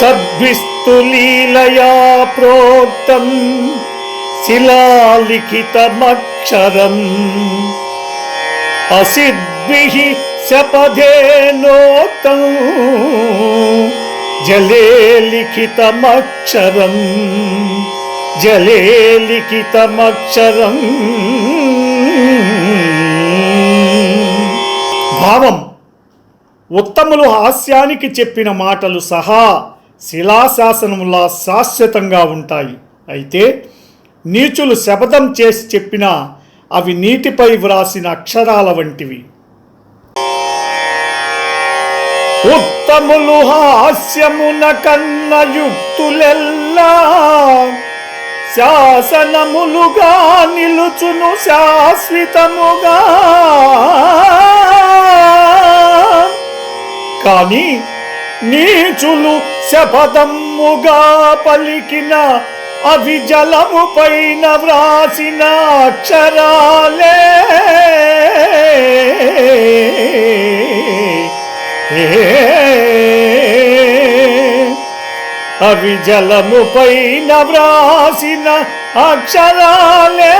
సద్విస్తులీలయా ప్రోక్తం శిలాలిఖితమక్షరం. అసిద్భిః శపథేనోక్తం జలే లిఖితమక్షరం. జలే లిఖితమక్షరం. భావం ఉత్తములు హాస్యానికి చెప్పిన మాటలు సహా శిలాశాసనములా శాశ్వతంగా ఉంటాయి. అయితే నీచులు శపథం చేసి చెప్పినా అవి నీటిపై వ్రాసిన అక్షరాల వంటివి. ఉత్తములు హాస్యమున కన్న యుక్తులెల్లా శాసనములుగా నిలుచును శాశ్వతముగా. కానీ నీచులు శపథముగా పలికిన అవి జలము పైన వ్రాసిన అక్షరాలే. అవి జలము పైన వ్రాసిన అక్షరాలే.